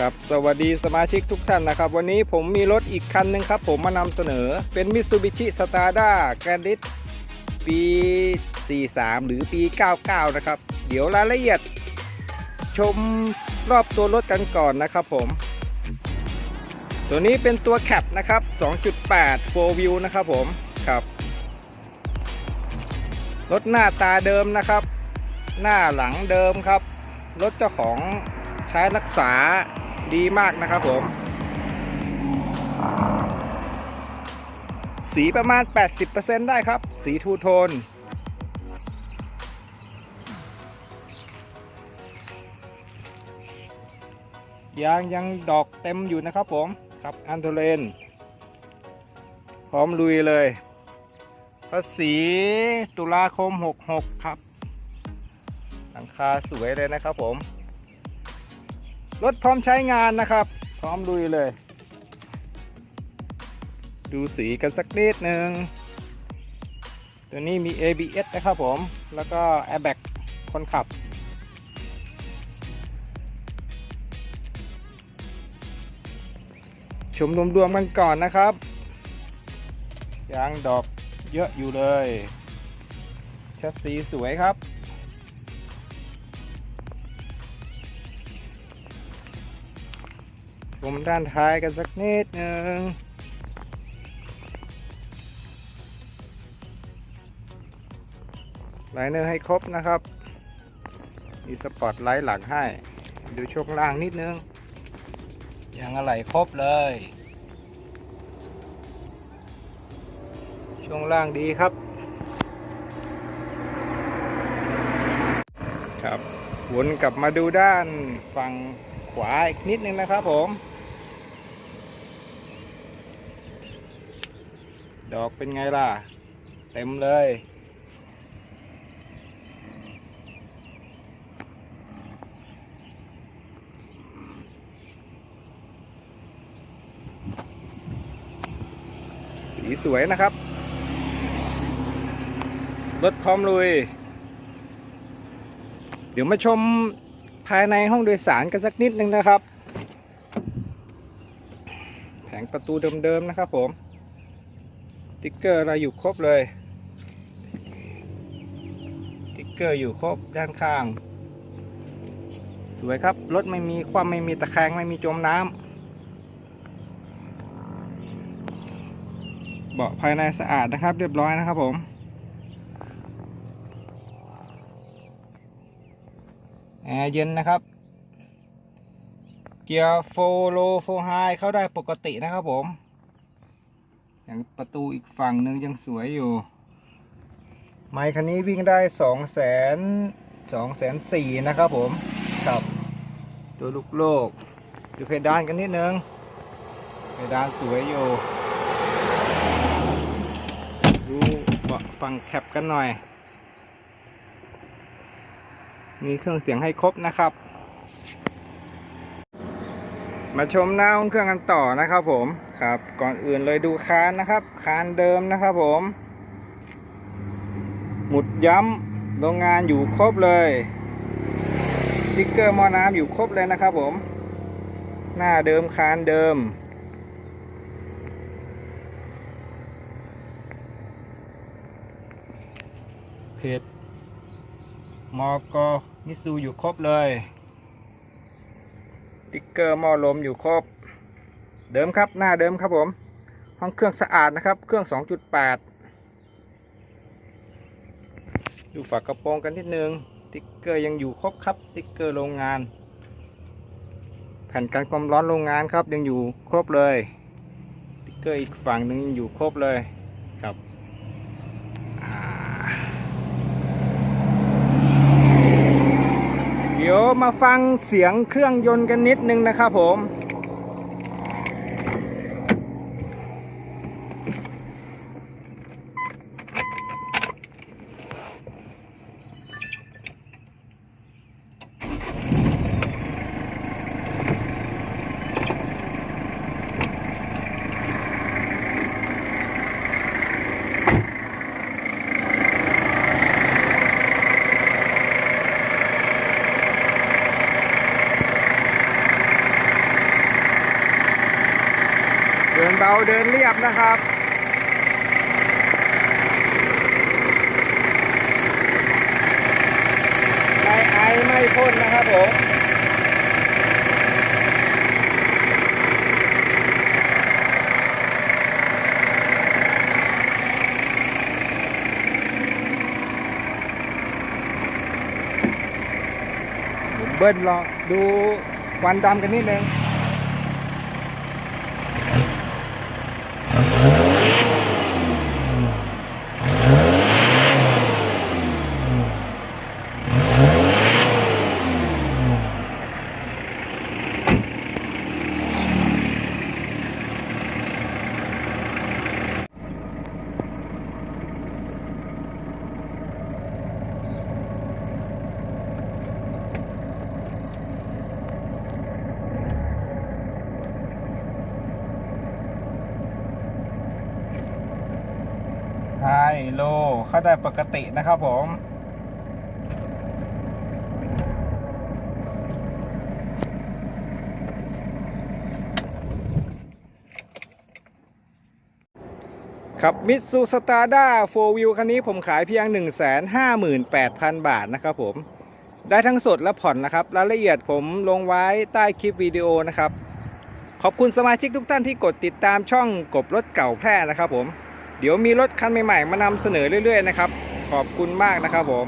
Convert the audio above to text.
ครับสวัสดีสมาชิกทุกท่านนะครับ วันนี้ผมมีรถอีกคันหนึ่งครับ ผมมานำเสนอเป็น Mitsubishi Strada Grandis ปี 43 หรือปี 99 นะครับ เดี๋ยวรายละเอียด ชมรอบตัวรถกันก่อนนะครับผม ตัวนี้เป็นตัวแคปนะครับ 2.8 4 view นะครับผมครับรถหน้าตาเดิมนะครับ หน้าหลังเดิมครับ รถเจ้าของใช้รักษา ดีมากนะครับผม สีประมาณ 80%ได้ครับ สีทูโทน ยางยังดอกเต็มอยู่นะครับผมครับอันโทเลน พร้อมลุยเลยภาษีตุลาคม 66 ครับหลังคาสวยเลยนะครับผม รถพร้อมใช้งานนะครับ พร้อมลุยเลย ดูสีกันสักนิดหนึ่งตัวนี้มี ABS นะครับผม แล้วก็ Airbag คนขับ ชมรวมๆกันก่อนนะครับยางดอกเยอะอยู่เลยแชสซีสวยครับ ชมด้านท้ายกันสักนิดหนึ่งไลเนอร์ให้ครบนะครับ มีสปอตไลท์หลังให้ ดูช่วงล่างนิดนึงยางอะไหล่ครบเลย ช่วงล่างดีครับ ครับ วนกลับมาดูด้านฝั่งขวาอีกนิดนึงนะครับผม ดอกเป็นไงล่ะ เต็มเลย สีสวยนะครับ รถพร้อมลุย เดี๋ยวมาชมภายในห้องโดยสารกันสักนิดนึงนะครับ แผงประตูเดิมๆนะครับผม ติ๊กเกอร์อะไรอยู่ครบเลย ติ๊กเกอร์อยู่ครบด้านข้าง สวยครับ รถไม่มีความไม่มีตะแคงไม่มีจมน้ำเบาะภายในสะอาดนะครับ เรียบร้อยนะครับผมแอร์เย็นนะครับ เกียร์โฟโลโฟไฮเข้าได้ปกตินะครับผม อย่างประตูอีกฝั่งหนึ่งยังสวยอยู่ ไมค์คันนี้วิ่งได้สองแสนสองแสนสี่นะครับผมครับตัวลูกโลก ดูเพดานกันนิดนึง เพดานสวยอยู่ ดูเบาะฝั่งแคปกันหน่อย มีเครื่องเสียงให้ครบนะครับ มาชมหน้าห้องเครื่องกันต่อนะครับผม ครับ ก่อนอื่นเลยดูคานนะครับ คานเดิมนะครับผม หมุดย้ำโรงงานอยู่ครบเลยสติ๊กเกอร์หม้อน้ำอยู่ครบเลยนะครับผม หน้าเดิมคานเดิม เพจมอกมิซูอยู่ครบเลย ติ๊กเกอร์หม้อลมอยู่ครบ เดิมครับหน้าเดิมครับผม ห้องเครื่องสะอาดนะครับ เครื่อง 2.8 ดูฝากระโปรงกันนิดนึงติ๊กเกอร์ยังอยู่ครบครับติ๊กเกอร์โรงงาน แผ่นกันความร้อนโรงงานครับยังอยู่ครบเลย ติ๊กเกอร์อีกฝั่งหนึ่งยังอยู่ครบเลยครับเดี๋ยวมาฟังเสียงเครื่องยนต์กันนิดนึงนะครับผม เดินเบาเดินเรียบนะครับ ไม่ไอไม่พ่นนะครับผมผมเบิ้ลรอดูควันดำกันนิดนึง โลเข้าได้ปกตินะครับผมครับมิตซูสตาร์ด้าโฟวิวคันนี้ผมขายเพียง 158,000 บาทนะครับผม ได้ทั้งสดและผ่อนนะครับ รายละเอียดผมลงไว้ใต้คลิปวิดีโอนะครับ ขอบคุณสมาชิกทุกท่านที่กดติดตามช่องกบรถเก่าแพร่นะครับผม เดี๋ยวมีรถคันใหม่ๆ มานำเสนอเรื่อยๆนะครับ ขอบคุณมากนะครับผม